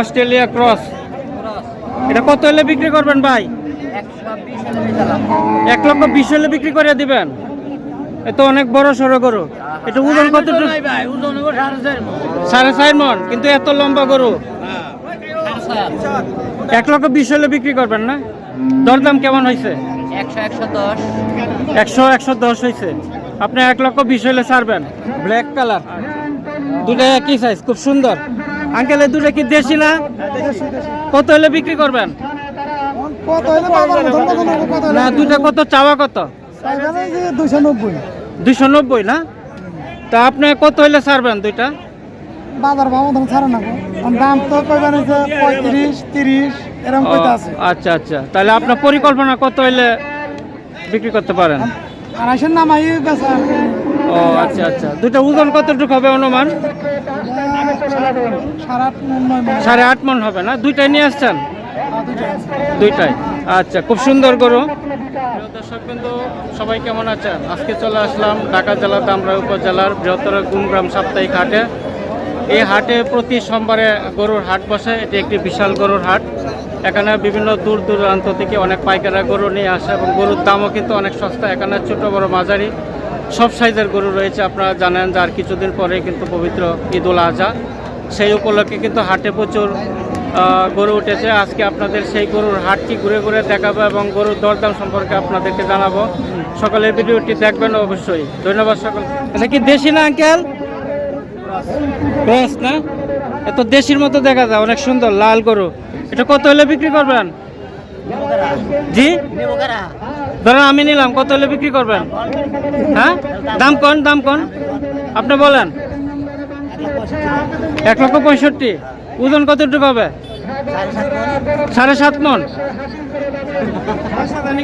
Australia cross. এটা কত হলে বিক্রি করবেন ভাই? এক লক্ষ বিশ হলে বিক্রি করে দিবেন। এ অনেক বড় সড়ো গরু। এটা ওজন কত সাড়ে চার মন, কিন্তু এত লম্বা গরু। এক লক্ষ বিশ হলে বিক্রি করবেন না? দরদাম কেমন হয়েছে একশো একশো দশ হয়েছে আপনি এক লক্ষ বিশ হলে ছাড়বেন। Black colour. দুটা একই সাইজ খুব সুন্দর। আঙ্কেল দুটা কি দেশি না? কত হলে বিক্রি করবেন? না দুটা কত? চাওয়া কত? দুইশো নব্বই। দুইশো নব্বই না তা আপনি কত হইলে ছাড়বেন দুইটা? বাজার ভাব মতন ছাড়ে না দাম তো কইবেন পঁয়ত্রিশ তিরিশ এরকম কইতে আছে। আচ্ছা আচ্ছা। তাহলে আপনার পরিকল্পনা কত হইলে বিক্রি করতে পারেন? আড়াইশোর নামাই বেচা ও আচ্ছা আচ্ছা। দুটা ওজন কতটুকু হবে অনুমান? সাড়ে আট মন হবে না? দুইটাই নিয়ে আসছেন। দুইটাই। আচ্ছা খুব সুন্দর গরু। দর্শক বিন্দু সবাই কেমন আছেন? আজকে চলে আসলাম ঢাকা জেলার দামরা উপজেলার বৃহত্তর গুমগ্রাম সাপ্তাহিক হাটে। এই হাটে প্রতি সোমবারে গরুর হাট বসে। এটি একটি বিশাল গরুর হাট। এখানে বিভিন্ন দূর দূরান্ত থেকে অনেক পাইকারা গরু নিয়ে আসে এবং গরুর দামও কিন্তু অনেক সস্তা। এখানে ছোট বড় মাঝারি। সব সাইজের গরু রয়েছে, আপনারা জানেন যে আর কিছুদিন পরে কিন্তু পবিত্র ঈদ উল আজহা। সেই উপলক্ষে কিন্তু হাটে প্রচুর গরু উঠেছে। আজকে আপনাদের সেই গরুর হাটটি ঘুরে ঘুরে দেখাবো এবং গরুর দরদাম সম্পর্কে আপনাদেরকে জানাব। সকালের ভিডিওটি দেখবেন অবশ্যই। ধন্যবাদ সকল এটা কি দেশি না আঙ্কেল? না? এত দেশির মতো দেখা যায়, অনেক সুন্দর, লাল গরু। এটা কত হলে বিক্রি করবেন? জি? ধরেন আমি নিলাম কত হলে বিক্রি করবেন? হ্যাঁ? দাম কোন দাম কোন? আপনি বলেন। এক লক্ষ পঁয়ষট্টি। ওজন কতটুকু পাবে? সাড়ে সাত মন।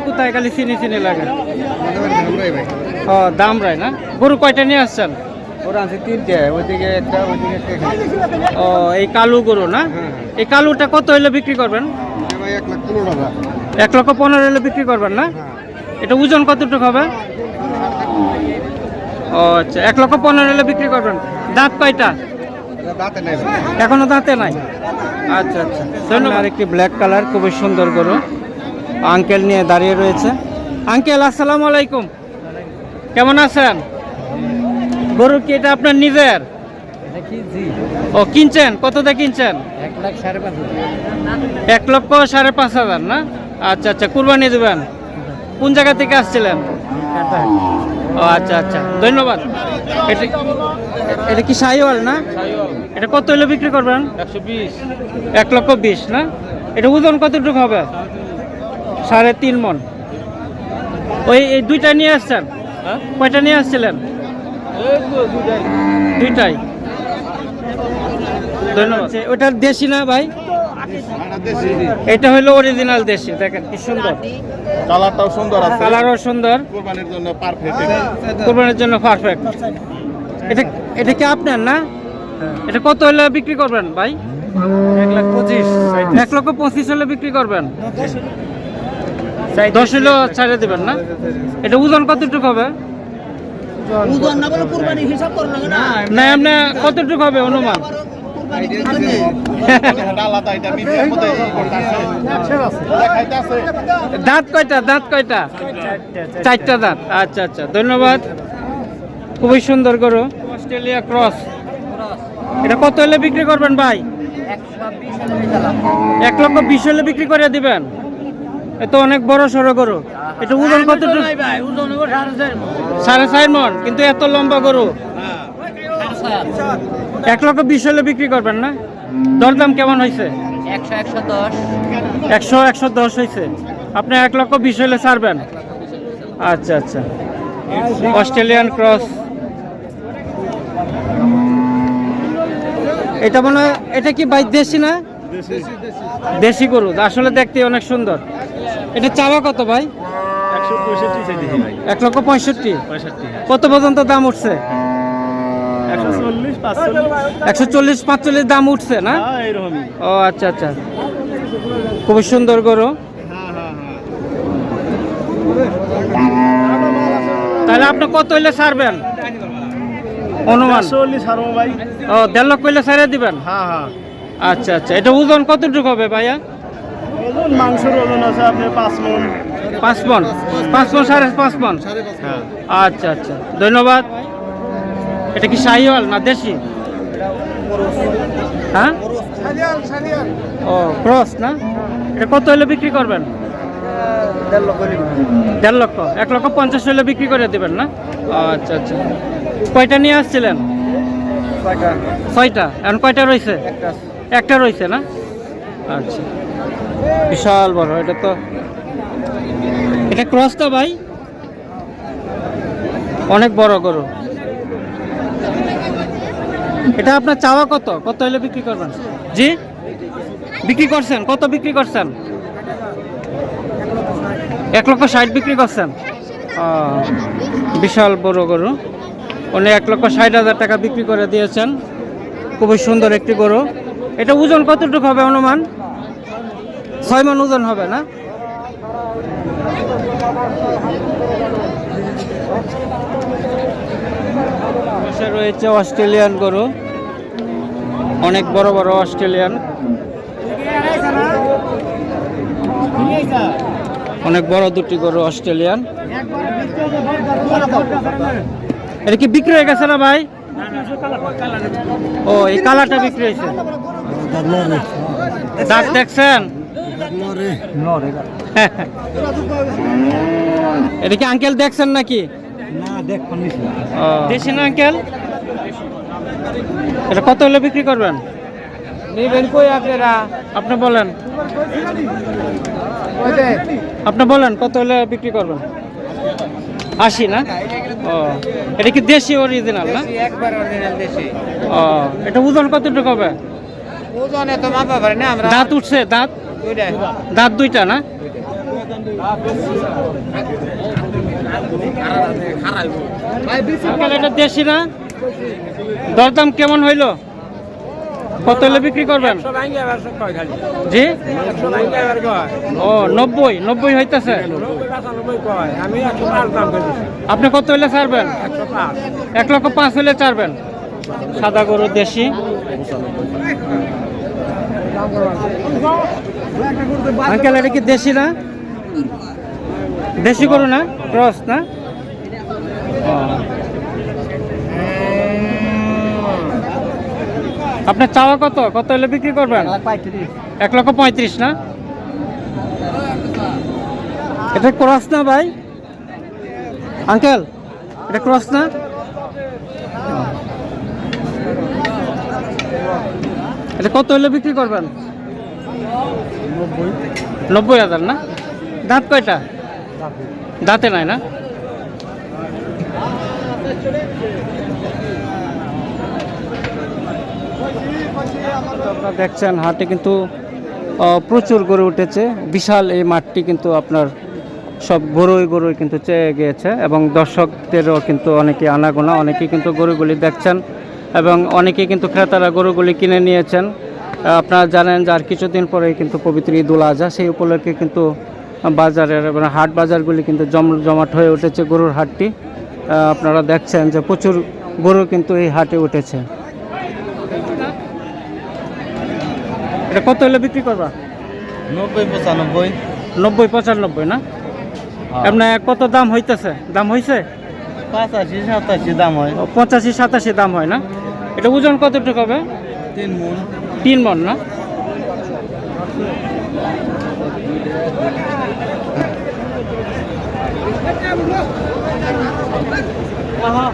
কোথায় খালি চিনি চিনি লাগে। ও দাম রায় না? গরু কয়টা নিয়ে আসছেন। ও এই কালু গরু না? এই কালুটা কত হইলে বিক্রি করবেন? এক লক্ষ পনেরো হলে বিক্রি করবেন না? এটা ওজন কতটুকু হবে? ও আচ্ছা এক লক্ষ পনেরো হলে বিক্রি করবেন। দাঁত কয়টা? এখনও দাঁতে নাই? আচ্ছা আচ্ছা ধন্যবাদ। আরেকটি ব্ল্যাক কালার খুবই সুন্দর গরু। আঙ্কেল নিয়ে দাঁড়িয়ে রয়েছে। আঙ্কেল আসসালামু আলাইকুম। কেমন আছেন? গরু কি এটা আপনার নিজের? ও কিনছেন? কত দিয়ে কিনছেন এক লক্ষ সাড়ে পাঁচ হাজার না? আচ্ছা আচ্ছা কুরবানি দেবেন। কোন জায়গা থেকে আসছিলেন? ও আচ্ছা আচ্ছা। ধন্যবাদ। এটা এটা কি সাইওয়াল না? এটা কত হলে বিক্রি করবেন? একশো বিশ এক লক্ষ বিশ না? এটা ওজন কতটুকু হবে? সাড়ে তিন মন। ওই এই দুইটা নিয়ে আসছেন? কয়টা নিয়ে আসছিলেন? দুইটাই। ধন্যবাদ। ওটা দেশি না ভাই? এটা হলো অরিজিনাল দেশি দেখেন কি সুন্দর। কালারটাও সুন্দর আছে। কালারও সুন্দর। কোরবানির জন্য পারফেক্ট কোরবানির জন্য পারফেক্ট এটা এটা কি আপনার না? এটা কত হলে বিক্রি করবেন ভাই? এক লাখ পঁচিশ। এক লক্ষ পঁচিশ হলে বিক্রি করবেন। দশ হলেও ছাড়ে দেবেন না? এটা ওজন কতটুকু হবে? ওজন না বলে কুরবানি হিসাব করো না। না এমনি কতটুকু হবে অনুমান? দাঁত কয়টা? দাঁত কয়টা? চারটা দাঁত। আচ্ছা আচ্ছা ধন্যবাদ। খুবই সুন্দর গরু। Australia cross. এটা কত হলে বিক্রি করবেন ভাই? এক লক্ষ বিশ হলে বিক্রি করে দিবেন। এ তো অনেক বড় সড়ো গরু। এটা ওজন হব সাড়ে চার সাড়ে চার মন কিন্তু এত লম্বা গরু। এক লক্ষ বিশ হলে বিক্রি করবেন না? দরদাম কেমন হয়েছে একশো একশো দশ। একশো একশো দশ হয়েছে আপনি এক লক্ষ বিশ হলে ছাড়বেন? আচ্ছা আচ্ছা। Australian cross. এটা মনে হয় এটা কি ভাই দেশি না? দেশি। গরু। আসলে দেখতে অনেক সুন্দর। এটা চাওয়া কত ভাই? এক লক্ষ পঁয়ষট্টি। পঁয়ষট্টি কত পর্যন্ত দাম উঠছে? একশো চল্লিশ পাঁচচল্লিশ। দাম উঠছে না? হ্যাঁ ও আচ্ছা আচ্ছা। খুবই সুন্দর গরু। তাহলে আপনি কত হইলে ছাড়বেন অনুমান। ও দেড় লক্ষ হইলে ছাড়িয়ে দিবেন? হ্যাঁ হ্যাঁ। আচ্ছা আচ্ছা। এটা ওজন কতটুকু হবে ভাইয়া? মাংসের ওজন আছে আপনার পাঁচ মন। পাঁচ মন? পাঁচ মন সাড়ে পাঁচ মন? আচ্ছা আচ্ছা। ধন্যবাদ। এটা কি শাহিওয়াল না দেশি? হ্যাঁ? ও, ক্রস না? এটা কত হলে বিক্রি করবেন? দেড় লক্ষ। এক লক্ষ পঞ্চাশ বিক্রি করে না? আচ্ছা আচ্ছা। কয়টা নিয়ে আসছিলেন? ছয়টা। এখন কয়টা রয়েছে একটা রয়েছে না? আচ্ছা। বিশাল বড়, এটা তো এটা ক্রস তো ভাই? অনেক বড় গরু। এটা আপনার চাওয়া কত? কত হলে বিক্রি করবেন? জি? বিক্রি করছেন? কত বিক্রি করছেন? এক লক্ষ ষাট বিক্রি করছেন? বিশাল বড় গরু। উনি এক লক্ষ ষাট হাজার টাকা বিক্রি করে দিয়েছেন। খুবই সুন্দর একটি গরু। এটা ওজন কতটুকু হবে অনুমান? ছয় মন ওজন হবে না? পাশে রয়েছে অস্ট্রেলিয়ান গরু। অনেক বড় বড় অস্ট্রেলিয়ান। অনেক বড় দুটি গরু অস্ট্রেলিয়ান। এটা কি বিক্রি হয়ে গেছে না ভাই? ও, এই কালারটা বিক্রি হয়েছে। দাঁত দেখছেন? এটা কি আঙ্কেল দেখছেন নাকি? ও, দেশি না আঙ্কেল এটা কত হলে বিক্রি করবেন? নেবেন কই আপনারা? আপনি বলেন। আপনি বলেন কত হলে বিক্রি করবেন? আশি না? ও। এটা কি দেশি অরিজিনাল না? একবার অরিজিনাল দেশি। ও। এটা ওজন কতটুকু হবে? ওজনে তো মাপা পারে না আমরা। দাঁত উঠছে দাঁত? দাঁত দুইটা না? এটা দেশি না? দরদাম কেমন হইল? কত হলে বিক্রি করবেন? জি? ও নব্বই নব্বই হইতেছে? আপনি কত হইলে ছাড়বেন? এক লক্ষ পাঁচ হইলে ছাড়বেন। সাদা গরু দেশি। আঙ্কেল, এটা কি দেশি না? দেশি গরু না? ক্রস না। আপনার চাওয়া কত? কত হলে বিক্রি করবেন? এক লক্ষ পঁয়ত্রিশ, না? এটা ক্রস না ভাই? আঙ্কেল, এটা ক্রস না? এটা কত হলে বিক্রি করবেন? নব্বই হাজার না? দাঁত কয়টা? দাঁতে নাই না? আপনারা দেখছেন, হাটে কিন্তু প্রচুর গড়ে উঠেছে। বিশাল এই মাঠটি কিন্তু আপনার সব গরুই গরুই কিন্তু চেয়ে গিয়েছে এবং দর্শকদেরও কিন্তু অনেকে আনাগোনা, অনেকেই কিন্তু গরুগুলি দেখছেন। এবং অনেকে কিন্তু ক্রেতারা গরুগুলি কিনে নিয়েছেন। আপনারা জানেন যে আর কিছুদিন পরেই কিন্তু পবিত্র ঈদ উল আজহা সেই উপলক্ষে কিন্তু বাজারের এবং হাট বাজারগুলি কিন্তু জম জমাট হয়ে উঠেছে গরুর হাটটি। আপনারা দেখছেন যে প্রচুর গরু কিন্তু এই হাটে উঠেছে। এটা কত হলে বিক্রি করবা? নব্বই পঁচানব্বই। নব্বই পঁচানব্বই না? এমনি কত দাম হইতেছে? দাম হয়েছে পাঁচাশি সাতাশি দাম হয়। পঁচাশি সাতাশি দাম হয় না? এটা ওজন কতটুকু হবে? তিন মন। তিন মন না? আহা।